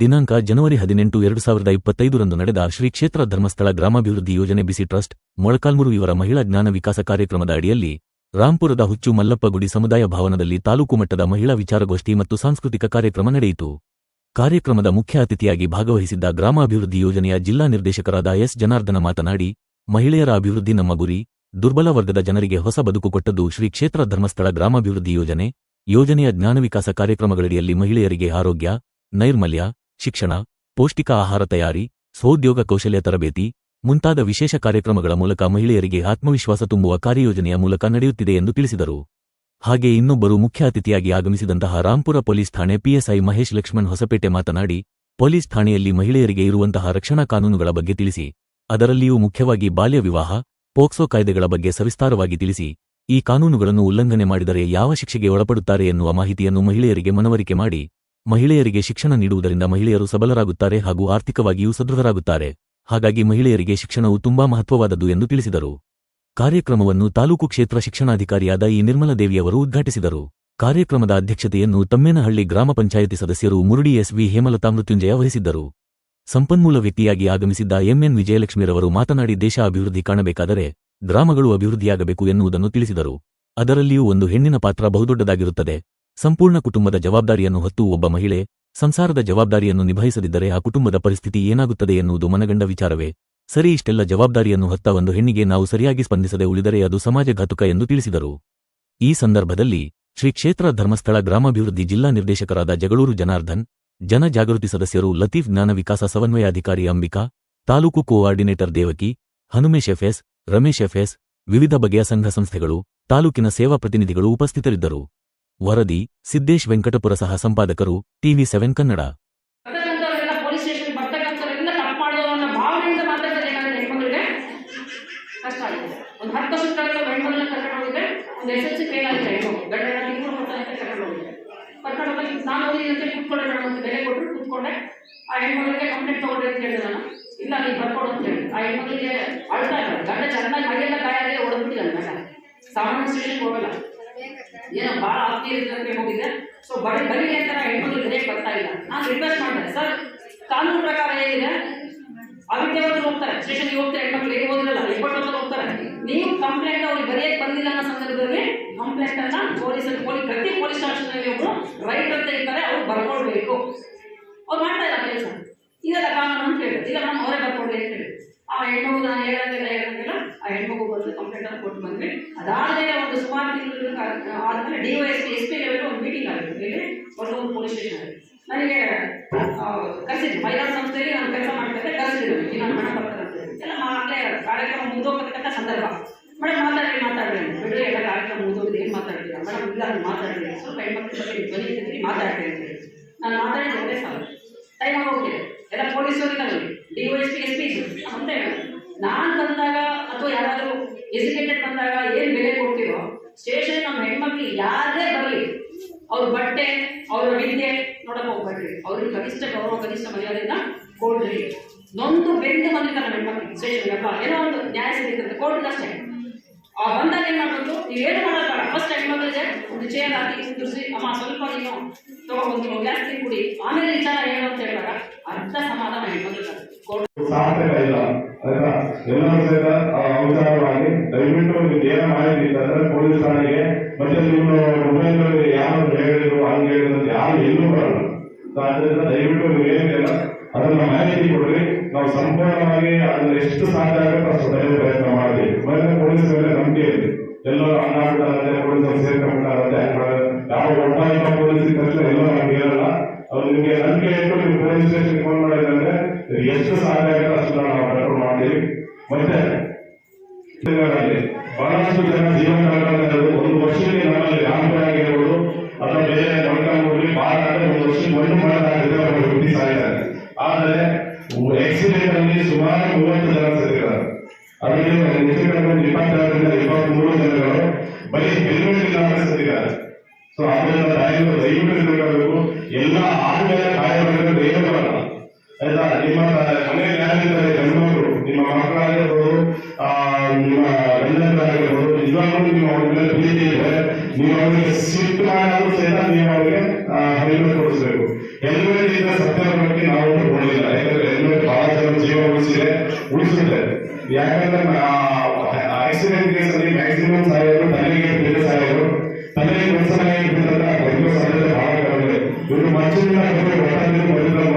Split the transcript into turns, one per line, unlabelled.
ದಿನಾಂಕ ಜನವರಿ ಹದಿನೆಂಟು ಎರಡು ಸಾವಿರದ ಇಪ್ಪತ್ತೈದರಂದು ನಡೆದ ಶ್ರೀ ಕ್ಷೇತ್ರ ಧರ್ಮಸ್ಥಳ ಗ್ರಾಮಾಭಿವೃದ್ಧಿ ಯೋಜನೆ ಬಿಸಿ ಟ್ರಸ್ಟ್, ಮೊಳಕಾಲ್ಮೂರು ಇವರ ಮಹಿಳಾ ಜ್ಞಾನ ವಿಕಾಸ ಕಾರ್ಯಕ್ರಮದ ಅಡಿಯಲ್ಲಿ ರಾಂಪುರದ ಹುಚ್ಚು ಮಲ್ಲಪ್ಪ ಗುಡಿ ಸಮುದಾಯ ಭವನದಲ್ಲಿ ತಾಲೂಕು ಮಟ್ಟದ ಮಹಿಳಾ ವಿಚಾರಗೋಷ್ಠಿ ಮತ್ತು ಸಾಂಸ್ಕೃತಿಕ ಕಾರ್ಯಕ್ರಮ ನಡೆಯಿತು. ಕಾರ್ಯಕ್ರಮದ ಮುಖ್ಯ ಅತಿಥಿಯಾಗಿ ಭಾಗವಹಿಸಿದ್ದ ಗ್ರಾಮಾಭಿವೃದ್ಧಿ ಯೋಜನೆಯ ಜಿಲ್ಲಾ ನಿರ್ದೇಶಕರಾದ ಎಸ್. ಜನಾರ್ದನ ಮಾತನಾಡಿ, ಮಹಿಳೆಯರ ಅಭಿವೃದ್ಧಿ ನಮ್ಮ ಗುರಿ, ದುರ್ಬಲ ವರ್ಗದ ಜನರಿಗೆ ಹೊಸ ಬದುಕು ಕೊಟ್ಟದ್ದು ಶ್ರೀ ಕ್ಷೇತ್ರ ಧರ್ಮಸ್ಥಳ ಗ್ರಾಮಾಭಿವೃದ್ಧಿ ಯೋಜನೆ. ಯೋಜನೆಯ ಜ್ಞಾನ ವಿಕಾಸ ಕಾರ್ಯಕ್ರಮಗಳಡಿಯಲ್ಲಿ ಮಹಿಳೆಯರಿಗೆ ಆರೋಗ್ಯ, ನೈರ್ಮಲ್ಯ ಶಿಕ್ಷಣ, ಪೌಷ್ಟಿಕ ಆಹಾರ ತಯಾರಿ ಸ್ವೋದ್ಯೋಗ ಕೌಶಲ್ಯ ತರಬೇತಿ ಮುಂತಾದ ವಿಶೇಷ ಕಾರ್ಯಕ್ರಮಗಳ ಮೂಲಕ ಮಹಿಳೆಯರಿಗೆ ಆತ್ಮವಿಶ್ವಾಸ ತುಂಬುವ ಕಾರ್ಯಯೋಜನೆಯ ಮೂಲಕ ನಡೆಯುತ್ತಿದೆ ಎಂದು ತಿಳಿಸಿದರು. ಹಾಗೆ ಇನ್ನೊಬ್ಬರು ಮುಖ್ಯ ಅತಿಥಿಯಾಗಿ ಆಗಮಿಸಿದಂತಹ ರಾಂಪುರ ಪೊಲೀಸ್ ಠಾಣೆ ಪಿಎಸ್ಐ ಮಹೇಶ್ ಲಕ್ಷ್ಮಣ್ ಹೊಸಪೇಟೆ ಮಾತನಾಡಿ, ಪೊಲೀಸ್ ಠಾಣೆಯಲ್ಲಿ ಮಹಿಳೆಯರಿಗೆ ಇರುವಂತಹ ರಕ್ಷಣಾ ಕಾನೂನುಗಳ ಬಗ್ಗೆ ತಿಳಿಸಿ, ಅದರಲ್ಲಿಯೂ ಮುಖ್ಯವಾಗಿ ಬಾಲ್ಯ ವಿವಾಹ, ಪೋಕ್ಸೋ ಕಾಯ್ದೆಗಳ ಬಗ್ಗೆ ಸವಿಸ್ತಾರವಾಗಿ ತಿಳಿಸಿ, ಈ ಕಾನೂನುಗಳನ್ನು ಉಲ್ಲಂಘನೆ ಮಾಡಿದರೆ ಯಾವ ಶಿಕ್ಷೆಗೆ ಒಳಪಡುತ್ತಾರೆ ಎನ್ನುವ ಮಾಹಿತಿಯನ್ನು ಮಹಿಳೆಯರಿಗೆ ಮನವರಿಕೆ ಮಾಡಿ ಮಹಿಳೆಯರಿಗೆ ಶಿಕ್ಷಣ ನೀಡುವುದರಿಂದ ಮಹಿಳೆಯರು ಸಬಲರಾಗುತ್ತಾರೆ ಹಾಗೂ ಆರ್ಥಿಕವಾಗಿಯೂ ಸದೃಢರಾಗುತ್ತಾರೆ. ಹಾಗಾಗಿ ಮಹಿಳೆಯರಿಗೆ ಶಿಕ್ಷಣವು ತುಂಬಾ ಮಹತ್ವವಾದದ್ದು ಎಂದು ತಿಳಿಸಿದರು. ಕಾರ್ಯಕ್ರಮವನ್ನು ತಾಲೂಕು ಕ್ಷೇತ್ರ ಶಿಕ್ಷಣಾಧಿಕಾರಿಯಾದ ಈ ನಿರ್ಮಲದೇವಿಯವರು ಉದ್ಘಾಟಿಸಿದರು. ಕಾರ್ಯಕ್ರಮದ ಅಧ್ಯಕ್ಷತೆಯನ್ನು ತಮ್ಮೇನಹಳ್ಳಿ ಗ್ರಾಮ ಪಂಚಾಯಿತಿ ಸದಸ್ಯರು ಮುರುಡಿ ಎಸ್ವಿ ಹೇಮಲತಾ ಮೃತ್ಯುಂಜಯ ವಹಿಸಿದ್ದರು. ಸಂಪನ್ಮೂಲ ವ್ಯಕ್ತಿಯಾಗಿ ಆಗಮಿಸಿದ್ದ ಎಂಎನ್ ವಿಜಯಲಕ್ಷ್ಮಿರವರು ಮಾತನಾಡಿ ದೇಶ ಅಭಿವೃದ್ಧಿ ಕಾಣಬೇಕಾದರೆ ಗ್ರಾಮಗಳು ಅಭಿವೃದ್ಧಿಯಾಗಬೇಕು ಎನ್ನುವುದನ್ನು ತಿಳಿಸಿದರು. ಅದರಲ್ಲಿಯೂ ಒಂದು ಹೆಣ್ಣಿನ ಪಾತ್ರ ಬಹುದೊಡ್ಡದಾಗಿರುತ್ತದೆ. ಸಂಪೂರ್ಣ ಕುಟುಂಬದ ಜವಾಬ್ದಾರಿಯನ್ನು ಹೊತ್ತು ಒಬ್ಬ ಮಹಿಳೆ ಸಂಸಾರದ ಜವಾಬ್ದಾರಿಯನ್ನು ನಿಭಾಯಿಸದಿದ್ದರೆ ಆ ಕುಟುಂಬದ ಪರಿಸ್ಥಿತಿ ಏನಾಗುತ್ತದೆ ಎನ್ನುವುದು ಮನಗಂಡ ವಿಚಾರವೇ. ಸರಿ, ಇಷ್ಟೆಲ್ಲ ಜವಾಬ್ದಾರಿಯನ್ನು ಹೊತ್ತ ಒಂದು ಹೆಣ್ಣಿಗೆ ನಾವು ಸರಿಯಾಗಿ ಸ್ಪಂದಿಸದೆ ಉಳಿದರೆ ಅದು ಸಮಾಜಘಾತುಕ ಎಂದು ತಿಳಿಸಿದರು. ಈ ಸಂದರ್ಭದಲ್ಲಿ ಶ್ರೀ ಕ್ಷೇತ್ರ ಧರ್ಮಸ್ಥಳ ಗ್ರಾಮಾಭಿವೃದ್ಧಿ ಜಿಲ್ಲಾ ನಿರ್ದೇಶಕರಾದ ಜಗಳೂರು ಜನಾರ್ದನ್ ಜನಜಾಗೃತಿ ಸದಸ್ಯರು ಲತೀಫ್ ಜ್ಞಾನ ವಿಕಾಸ ಸಮನ್ವಯಾಧಿಕಾರಿ Ambika, taluk coordinator Devaki, Hanumesh FS Ramesh FS ವಿವಿಧ ಬಗೆಯ ಸಂಘ ಸಂಸ್ಥೆಗಳು, ತಾಲೂಕಿನ ಸೇವಾ ಪ್ರತಿನಿಧಿಗಳು ಉಪಸ್ಥಿತರಿದ್ದರು. ವರದಿ, ಸಿದ್ದೇಶ್ ವೆಂಕಟಪುರ ಸಹ ಸಂಪಾದಕರು, ಟಿವಿ ಸೆವೆನ್ ಕನ್ನಡ.
ಆ ಅಂತ ನಾನು. ಇಲ್ಲ ಸಾಮಾನ್ಯ ಸ್ಟೇಷನ್ಗೆ ಹೋಗಲ್ಲ. ಏನೋ ಭಾಳ ಆತ್ಮೀಯತೆ ಹೋಗಿದ್ದೆ ಸೊ ಬರಿ ಬರೀ ಅಂತ ಹೆಣ್ಮಕ್ಳು ಇದೇ ಬರ್ತಾ ಇಲ್ಲ. ನಾನು ರಿಕ್ವೆಸ್ಟ್ ಮಾಡಿದೆ ಸರ್ ಕಾನೂನು ಪ್ರಕಾರ ಏನಿದೆ? ಅವಿದ್ಯಾವಂತರು ಹೋಗ್ತಾರೆ. ಸ್ಟೇಷನ್ಗೆ ಹೋಗ್ತಾರೆ. ಹೆಣ್ಮಕ್ಳು ಹೇಗೆ ಓದಿರಲ್ಲ? ಇಪ್ಪತ್ತೊಂದು ಹೋಗ್ತಾರೆ. ನೀವು ಕಂಪ್ಲೇಂಟ್ ಅವ್ರಿಗೆ ಬರೆಯಕ್ಕೆ ಬಂದಿಲ್ಲ ಅನ್ನೋ ಸಂದರ್ಭದಲ್ಲಿ ಕಂಪ್ಲೇಂಟ್ ಅನ್ನ ಪೊಲೀಸರು ಪೊಲೀಸ್ ಪ್ರತಿ ಪೊಲೀಸ್ ಸ್ಟೇಷನ್ನಲ್ಲಿ ಒಬ್ಬರು ರೈಟ್ ಅಂತ ಇರ್ತಾರೆ ಅವ್ರು ಬರ್ಕೊಳ್ಬೇಕು. ಅವ್ರು ಮಾಡ್ತಾ ಇಲ್ಲ ಕೆಲಸ. ಇದೆಲ್ಲ ಕಾನೂನು ಅಂತ ಹೇಳಿ ಇಲ್ಲ ನಾನು ಅವರೇ ಬರ್ಕೊಡ್ಲಿ ಆ ಹೆಣ್ಮಗು ನಾನು ಹೇಳಂಗಿಲ್ಲ ಹೇಳಂಗಿಲ್ಲ ಆ ಹೆಣ್ಮಗು ಬಂದು ಕಂಪ್ಲೇಂಟ್ ಅನ್ನು ಕೊಟ್ಟು ಬಂದ್ವಿ. ಅದಾದ್ಮೇಲೆ ಒಂದು ಸುಮಾರು ತಿಂಗಳು ಆದ್ಮೇಲೆ D S P S level ಒಂದು ಮೀಟಿಂಗ್ ಆಗಿತ್ತು ಇಲ್ಲಿ ಒಂದು ಪೊಲೀಸ್ ಸ್ಟೇಷನ್ ನನಗೆ ಕರೆಸಿದ್ರು. ಮಹಿಳಾ ಸಂಸ್ಥೆಯಲ್ಲಿ ನಾನು ಕೆಲಸ ಮಾಡ್ತಾರೆ ಕರೆಸಿದ್ರು ಈಗ ನಾನು ಹಣ ಬರ್ತಾರೆ ಎಲ್ಲ ಮಾಡಲೇ ಕಾರ್ಯಕ್ರಮ ಮುಂದೋಗ್ತಕ್ಕಂಥ ಸಂದರ್ಭ. ಮೇಡಮ್, ಮಾತಾಡ್ರಿ ಅಂತ. ಬಿಡ್ರಿ, ಎಲ್ಲ ಕಾರ್ಯಕ್ರಮ ಮುಂದೋಗಿದೆ ಏನು ಮಾತಾಡ್ತೀರಾ? ಮೇಡಮ್, ಇಲ್ಲ, ನಾನು ಮಾತಾಡ್ರಿ ಸ್ವಲ್ಪ ಹೆಣ್ಮಕ್ಳ ಬಗ್ಗೆ ಧ್ವನಿ ಮಾತಾಡ್ತೀನಿ ನಾನು ಮಾತಾಡಿದ ಒಂದೇ ಸಾಲ. ಟೈಮ್ ಆಗೋಗಿದೆ ಎಲ್ಲ ಪೊಲೀಸರು ಇದ್ದಾವೆ ಡಿ ವೈ ಎಸ್ ಪಿ ಅಂತ ನಾನು ಬಂದಾಗ ಅಥವಾ ಯಾರಾದರೂ ಎಜುಕೇಟೆಡ್ ಬಂದಾಗ ಏನು ಬೆಲೆ ಕೊಡ್ತೀರೋ ಸ್ಟೇಷನ್ ನಮ್ಮ ಹೆಣ್ಮಕ್ಳು ಯಾರೇ ಬರಲಿ. ಅವ್ರ ಬಟ್ಟೆ, ಅವ್ರ ವಿದ್ಯೆ ನೋಡಕ್ಕೆ ಹೋಗ್ಬೇಡ್ರಿ. ಅವ್ರಿಗೆ ಕನಿಷ್ಠ ಗೌರವ, ಕನಿಷ್ಠ ಮರ್ಯಾದೆಯನ್ನ ಕೊಡ್ರಿ. ನೊಂದು ಬೆಂದು ಬಂದಿರ್ತಾರೆ ನಮ್ಮ ಹೆಣ್ಮಕ್ಳಿಗೆ ಸ್ಟೇಷನ್ ಅಪ್ಪ, ಏನೋ ಒಂದು ನ್ಯಾಯ ಸಿಗುತ್ತೆ ಕೊಡ್ರಿ ಅಷ್ಟೇ. ಆ ಬಂದಾಗ ಏನು ಮಾಡ್ಬೇಕು? ನೀವು ಏನು ಮಾಡೋಲ್ಲ ಫಸ್ಟ್ ಹೆಣ್ಮಕ್ಳಿಗೆ ಒಂದು ಚೇರ್ ಹಾಕಿ ಕುಂದಿರಿಸಿ, ಅಮ್ಮ, ಸ್ವಲ್ಪ ನೀನು ತಗೊಂಡು ಗ್ಯಾಸ್ ನೀರು ಕುಡಿ ಆಮೇಲೆ ವಿಚಾರ ಏನು ಅಂತ ಹೇಳಿದಾಗ ಅರ್ಧ ಸಮಾಧಾನ ಹೆಣ್ಮಕ್ಳಿಗೆ
ಸಾರ್ಥಕ ಇಲ್ಲ ಆಯ್ತಾ ಎಲ್ಲರೂ ವಿಚಾರವಾಗಿ ದಯವಿಟ್ಟು ನೀವು ಏನ ಮಾಹಿತಿ ಇತ್ತಂದ್ರೆ ಪೊಲೀಸ್ ಠಾಣೆಗೆ, ಮತ್ತೆ ನಿಮ್ಮ ಮೊಬೈಲ್ ಯಾರು ಹೇಳಿದ್ರು, ಹಂಗೆ ಹೇಳಿದ್ರು ಯಾರು ಎಲ್ಲೂ ಬರಲ್ಲ. ಸೊ ಅದರಿಂದ ದಯವಿಟ್ಟು ನೀವು ಏನಿಲ್ಲ ಅದನ್ನ ಮಾಹಿತಿ ಕೊಡ್ರಿ. ನಾವು ಸಂಪೂರ್ಣವಾಗಿ ಅದನ್ನ ಎಷ್ಟು ಸಾಧ್ಯ ಆಗುತ್ತೆ ಅಷ್ಟು ಪ್ರಯತ್ನ ಮಾಡಿ ಮೊದಲ ಪೊಲೀಸ್ ಮೇಲೆ ನಂಬಿಕೆ ಇದೆ. ಎಲ್ಲೋ ಹಂಗಾಗ್ಬಿಟ್ಟಾರಂತೆ ಪೊಲೀಸರು ಸೇರ್ಕೊಂಡ್ಬಿಟ್ಟಾರಂತೆ ಯಾವ ಒಟ್ಟಾಗಿ ಪೊಲೀಸ್ ತಕ್ಷಣ ಎಲ್ಲೋ ನಮ್ಗೆ ಹೇಳಲ್ಲ ಅವ್ರು ನಿಮ್ಗೆ ನಂಬಿಕೆ ಇಟ್ಟು ನೀವು ಪೊಲೀಸ್ ಸ್ಟೇಷನ್ ಫೋನ್ ಮಾಡಿದ್ರೆ ಎಷ್ಟು ಸಹಾಯ ಆಗುತ್ತೆ ಅಷ್ಟು ನಾವು ಮಾಡ್ತೀವಿ. ಮತ್ತೆ ಬಹಳಷ್ಟು ಜನ ಜೀವನ ಒಂದು ವರ್ಷಕ್ಕೆ ನಮ್ಮಲ್ಲಿ ರಾಮಪುರ ಆಗಿರ್ಬೋದು, ಅಥವಾ ಬೇರೆ ಮೊಳಕಾಲ್ಮೂರಲ್ಲಿ ಬಹಳ ಅಂದ್ರೆ ಒಂದು ವರ್ಷ ಮಣ್ಣು ಮಾಡಲಾಗಿದೆ ಅವರು ಹುಟ್ಟಿ ಸಾಯಿದ್ದಾರೆ ಆದರೆ ಆಕ್ಸಿಡೆಂಟ್ ಅಲ್ಲಿ ಸುಮಾರು ಮೂವತ್ತು ಜನ ಸೇರಿದ್ದಾರೆ ಅದರಲ್ಲಿ ಎಕ್ಸಿಡೆಂಟ್ ಇಪ್ಪತ್ತಾರರಿಂದ ಇಪ್ಪತ್ಮೂರು ಜನಗಳು ಬರೀ ಹೆಲ್ಮೆಟ್ ಇಲ್ಲದೆ ಸತ್ತಿದ್ದಾರೆ. ಸೊ ಅದರಿಂದ ದಯವಿಟ್ಟು ದಯವಿಟ್ಟು ತಿಳ್ಕೊಬೇಕು ಎಲ್ಲ ಬಂದಿದ್ದೀವಿ ನೀವು ಅವರಿಗೆ ಸಿಟ್ಟು ಮಾಡೋದು ಸಹಿತ ನೀವು ಅವರಿಗೆ ಹೆಲ್ಮೆಟ್ ಕೊಡಿಸಬೇಕು. ಹೆಲ್ಮೆಟ್ ಇಂದ ಸತ್ಯಾಗ್ರಹಕ್ಕೆ ನಾವು ಕೊಡಲಿಲ್ಲ ಯಾಕಂದ್ರೆ ಹೆಲ್ಮೆಟ್ ಬಹಳ ಜನ ಜೀವ ಉಳಿಸಿದೆ, ಉಳಿಸುತ್ತೆ. ಯಾಕಂದ್ರೆ ಆಕ್ಸಿಡೆಂಟ್ ಕೇಸಲ್ಲಿ ಮ್ಯಾಕ್ಸಿಮಮ್ ಸಾಯೋರು ತಲೆಗೆ ಬೇರೆ ಸಾಯೋರು. ತಲೆಗೆ ಕೆಲಸ ಆಗಿರ್ತಕ್ಕಂಥ ಬದುಕೋ ಸಾಧ್ಯತೆ ಬಹಳ ಕಡಿಮೆ. ಇವರು ಮಂಚದಿಂದ ಬಂದಿಲ್ಲ